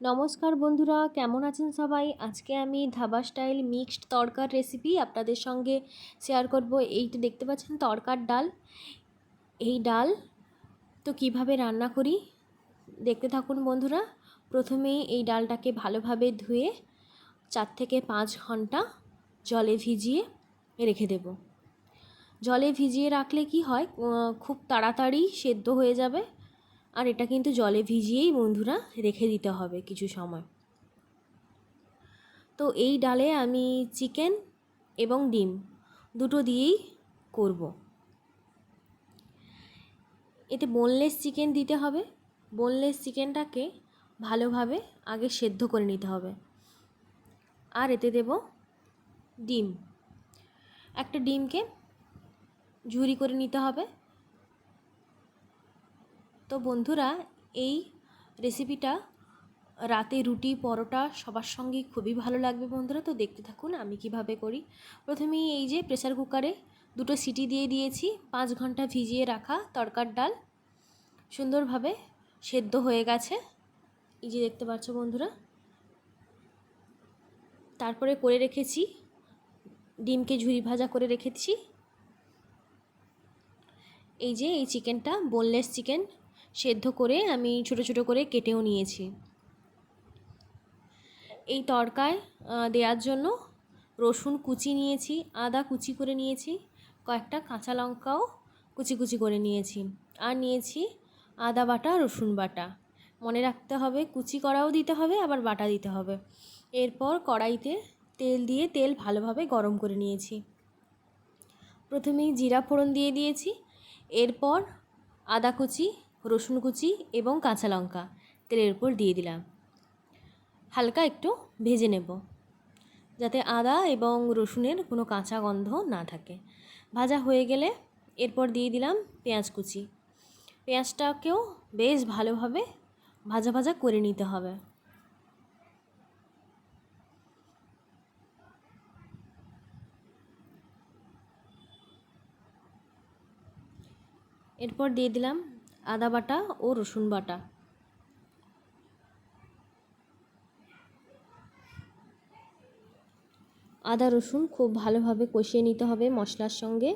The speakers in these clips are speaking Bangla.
নমস্কার বন্ধুরা, কেমন আছেন সবাই? আজকে আমি ধাবা স্টাইল মিক্সড তড়কার রেসিপি আপনাদের সঙ্গে শেয়ার করব। এইটা দেখতে পাচ্ছেন তড়কার ডাল। এই ডাল তো কীভাবে রান্না করি দেখতে থাকুন বন্ধুরা। প্রথমেই এই ডালটাকে ভালোভাবে ধুয়ে চার থেকে পাঁচ ঘণ্টা জলে ভিজিয়ে রেখে দেব। জলে ভিজিয়ে রাখলে কি হয় খুব তাড়াতাড়ি সেদ্ধ হয়ে যাবে। আর এটা কিন্তু জলে ভিজিয়েই বন্ধুরা রেখে দিতে হবে কিছু সময়। তো এই ডালে আমি চিকেন এবং ডিম দুটো দিয়েই করব। এতে বোনলেস চিকেন দিতে হবে। বোনলেস চিকেনটাকে ভালোভাবে আগে সেদ্ধ করে নিতে হবে। আর এতে দেব ডিম। একটা ডিমকে ঝুরি করে নিতে হবে। তো বন্ধুরা, এই রেসিপিটা রাতে রুটি, পরোটা সবার সঙ্গে খুবই ভালো লাগবে বন্ধুরা। তো দেখতে থাকুন আমি কীভাবে করি। প্রথমেই এই যে প্রেসার কুকারে দুটো সিটি দিয়ে দিয়েছি, পাঁচ ঘণ্টা ভিজিয়ে রাখা তরকার ডাল। সুন্দরভাবে সেদ্ধ হয়ে গেছে। এই যে দেখতে পাচ্ছ বন্ধুরা। তারপরে করে রেখেছি, ডিমকে ঝুরি ভাজা করে রেখেছি। এই যে এই চিকেনটা বোনলেস চিকেন সেদ্ধ করে আমি ছোট ছোট করে কেটেও নিয়েছি। এই তড়কায় দেওয়ার জন্য রসুন কুচি নিয়েছি, আদা কুচি করে নিয়েছি, কয়েকটা কাঁচা লঙ্কাও কুচি কুচি করে নিয়েছি আর নিয়েছি আদা বাটা, রসুন বাটা। মনে রাখতে হবে, কুচি করাও দিতে হবে, আবার বাটা দিতে হবে। এরপর কড়াইতে তেল দিয়ে তেল ভালোভাবে গরম করে নিয়েছি। প্রথমেই জিরা ফোড়ন দিয়ে দিয়েছি, এরপর আদা কুচি রসুন কুচি এবং কাঁচা লঙ্কা তেলের উপর দিয়ে দিলাম। হালকা একটু ভেজে নেব যাতে আদা এবং রসুনের কোনো কাঁচা গন্ধ না থাকে। ভাজা হয়ে গেলে এরপর দিয়ে দিলাম পেঁয়াজ কুচি। পেঁয়াজটাকেও বেশ ভালোভাবে ভাজা ভাজা করে নিতে হবে। এরপর দিয়ে দিলাম আদা বাটা ও রসুন বাটা। আদা, রসুন খুব ভালোভাবে কষিয়ে নিতে হবে মশলার সঙ্গে।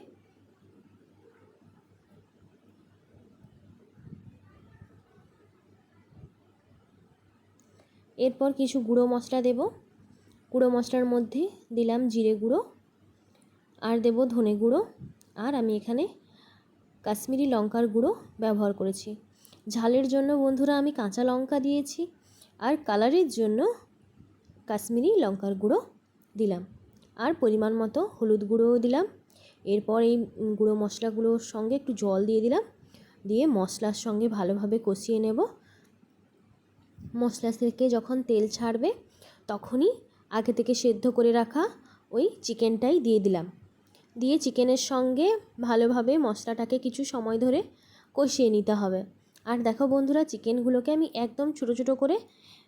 এরপর কিছু গুঁড়ো মশলা দেব। গুঁড়ো মশলার মধ্যে দিলাম জিরে গুঁড়ো, আর দেব ধনে গুঁড়ো। আর আমি এখানে কাশ্মীরি লঙ্কার গুঁড়ো ব্যবহার করেছি। ঝালের জন্য বন্ধুরা আমি কাঁচা লঙ্কা দিয়েছি আর কালারের জন্য কাশ্মীরি লঙ্কার গুঁড়ো দিলাম। আর পরিমাণ মতো হলুদ গুঁড়োও দিলাম। এরপর এই গুঁড়ো মশলাগুলোর সঙ্গে একটু জল দিয়ে দিলাম। দিয়ে মশলার সঙ্গে ভালোভাবে কষিয়ে নেব। মশলা থেকে যখন তেল ছাড়বে, তখনই আগে থেকে সেদ্ধ করে রাখা ওই চিকেনটাই দিয়ে দিলাম। দিয়ে চিকেনের সঙ্গে ভালোভাবে মশলাটাকে কিছু সময় ধরে কষিয়ে নিতে হবে। আর দেখো বন্ধুরা, চিকেনগুলোকে আমি একদম ছোটো ছোটো করে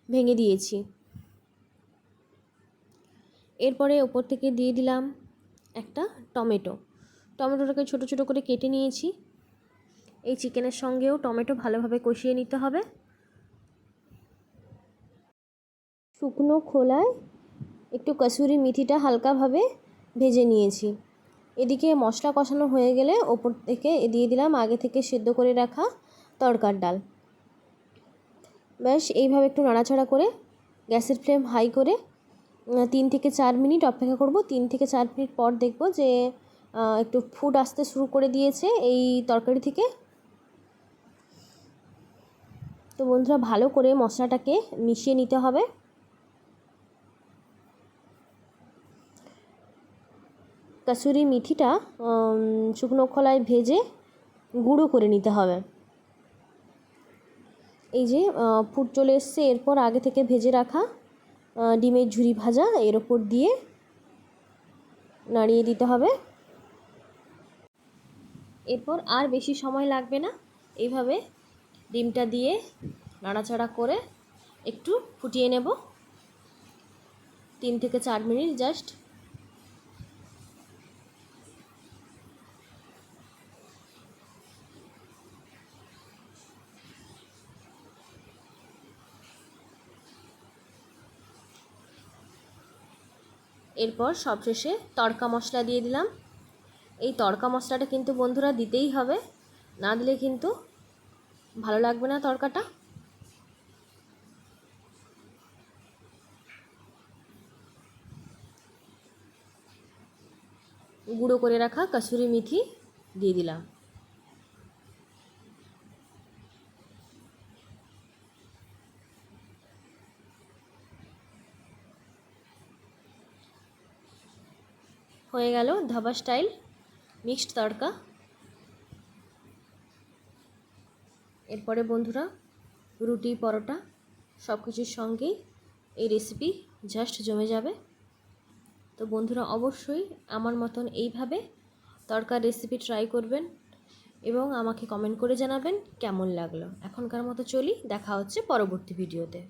ভেঙে দিয়েছি। এরপরে ওপর থেকে দিয়ে দিলাম একটা টমেটো। টমেটোটাকে ছোটো ছোটো করে কেটে নিয়েছি। এই চিকেনের সঙ্গেও টমেটো ভালোভাবে কষিয়ে নিতে হবে। শুকনো খোলায় একটু কসুরি মেথিটা হালকাভাবে ভেজে নিয়েছি। এদিকে মশলা কষানো হয়ে গেলে ওপর থেকে দিয়ে দিলাম আগে থেকে সেদ্ধ করে রাখা তরকার ডাল। ব্যাস, এইভাবে একটু নাড়াচাড়া করে গ্যাসের ফ্লেম হাই করে তিন থেকে চার মিনিট অপেক্ষা করব। তিন থেকে চার মিনিট পর দেখব যে একটু ফুড আসতে শুরু করে দিয়েছে এই তরকারি থেকে। তো বন্ধুরা, ভালো করে মশলাটাকে মিশিয়ে নিতে হবে। কাসুরি মিথিটা শুকনো খোলায় ভেজে গুঁড়ো করে নিতে হবে। এই যে ফুট চলে এসছে, এরপর আগে থেকে ভেজে রাখা ডিমের ঝুরি ভাজা, এর ওপর দিয়ে নাড়িয়ে দিতে হবে। এরপর আর বেশি সময় লাগবে না, এইভাবে ডিমটা দিয়ে নাড়াচাড়া করে একটু ফুটিয়ে নেব। তিন থেকে চার মিনিট জাস্ট এরপর সবশেষে তড়কা মশলা দিয়ে দিলাম। এই তড়কা মশলাটা কিন্তু বন্ধুরা দিতেই হবে। না দিলে কিন্তু ভালো লাগবে না তড়কাটা। গুঁড়ো করে রাখা কসুরি মেথি দিয়ে দিলাম। হয়ে গেল ধাবা স্টাইল, মিক্সড তড়কা। এরপরে বন্ধুরা রুটি, পরোটা সব কিছুর সঙ্গেই এই রেসিপি জাস্ট জমে যাবে। তো বন্ধুরা অবশ্যই আমার মতন এইভাবে তড়কার রেসিপি ট্রাই করবেন এবং আমাকে কমেন্ট করে জানাবেন কেমন লাগল। এখনকার মতো চলি, দেখা হচ্ছে পরবর্তী ভিডিওতে